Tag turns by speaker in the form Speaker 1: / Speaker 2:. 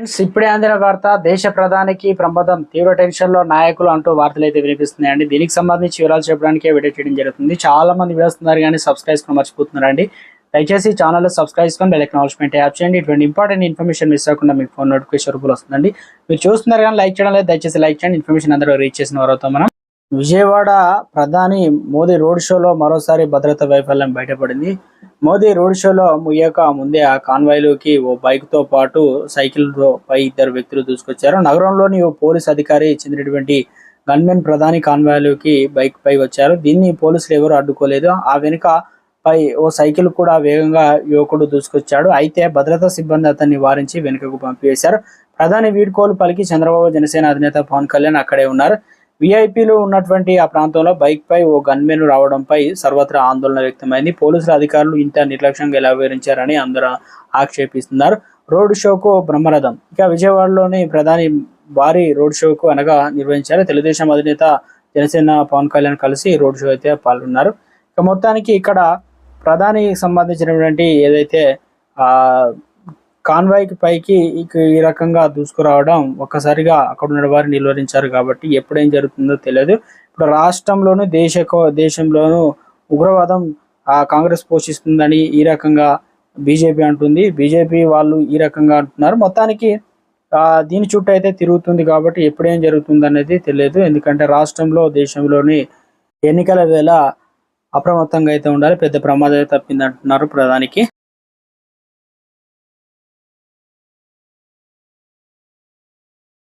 Speaker 1: Friends, ఇప్పుడే అందిన వార్త దేశ ప్రధానికి ప్రమాదం తీవ్ర టెన్షన్లో నాయకులు అంటూ వార్తలు అయితే వినిపిస్తున్నాయండి దీనికి సంబంధించి వివరాలు చెప్పడానికి వీడియో చేయడం జరుగుతుంది. చాలా మంది వేస్తున్నారు కానీ సబ్స్క్రైబ్ మర్చిపోతున్నారు మర్చిపోతున్నారండి. దయచేసి ఛానల్ సబ్స్క్రైబ్ చేసుకొని బెల్ అక్నాలజ్మెంట్ యాప్ చేయండి. ఇటువంటి ఇంపార్టెంట్ ఇన్ఫర్మేషన్ మిస్ అవ్వకుండా మీకు ఫోన్ నోటిఫికేషన్ రూపులు వస్తుందండి. మీరు చూస్తున్నారు కానీ లైక్ చేయడం లేదు దయచేసి లైక్ చేయండి. ఇన్ఫర్మేషన్ అందరూ రీచ్ చేసిన వారు మనం. విజయవాడ ప్రధాని మోదీ రోడ్ షోలో మరోసారి భద్రతా వైఫల్యం బయటపడింది. మోదీ రోడ్ షోలో ముయ్యాక ముందే ఆ కాన్వాయ్లోకి ఓ బైక్తో పాటు సైకిల్తో పై ఇద్దరు వ్యక్తులు దూసుకొచ్చారు. నగరంలోని ఓ పోలీస్ అధికారి చెందినటువంటి గన్మెన్ ప్రధాని కాన్వాయ్లోకి బైక్ పై వచ్చారు. దీన్ని పోలీసులు ఎవరు అడ్డుకోలేదు. ఆ వెనుక పై ఓ సైకిల్ కూడా వేగంగా యువకుడు దూసుకొచ్చాడు. అయితే భద్రతా సిబ్బంది అతన్ని వారించి వెనుకకు పంపివేశారు. ప్రధాని వీడ్కోలు పలికి చంద్రబాబు జనసేన అధినేత పవన్ కళ్యాణ్ అక్కడే ఉన్నారు. విఐపీలు ఉన్నటువంటి ఆ ప్రాంతంలో బైక్ పై ఓ గన్మెన్ రావడంపై సర్వత్రా ఆందోళన వ్యక్తమైంది. పోలీసుల అధికారులు ఇంత నిర్లక్ష్యంగా ఎలా వివరించారని అందరూ ఆక్షేపిస్తున్నారు. రోడ్ షోకు బ్రహ్మరథం. ఇక విజయవాడలోని ప్రధాని భారీ రోడ్ షోకు అనగా నిర్వహించారు. తెలుగుదేశం అధినేత జనసేన పవన్ కళ్యాణ్ కలిసి రోడ్ షో అయితే పాల్గొన్నారు. ఇక మొత్తానికి ఇక్కడ ప్రధానికి సంబంధించినటువంటి ఏదైతే ఆ కాన్వాయ్కి పైకి ఈ రకంగా దూసుకురావడం ఒక్కసారిగా అక్కడ ఉన్న వారు నిలువరించారు కాబట్టి ఎప్పుడేం జరుగుతుందో తెలియదు. ఇప్పుడు రాష్ట్రంలోను దేశ దేశంలోను ఉగ్రవాదం ఆ కాంగ్రెస్ పోషిస్తుందని ఈ రకంగా బీజేపీ అంటుంది. బీజేపీ వాళ్ళు ఈ రకంగా అంటున్నారు. మొత్తానికి దీని చుట్టూ అయితే తిరుగుతుంది కాబట్టి ఎప్పుడేం జరుగుతుంది అనేది తెలియదు. ఎందుకంటే రాష్ట్రంలో దేశంలోని ఎన్నికల వేళ అప్రమత్తంగా అయితే ఉండాలి. పెద్ద ప్రమాదం తప్పిందంటున్నారు ప్రధానికి.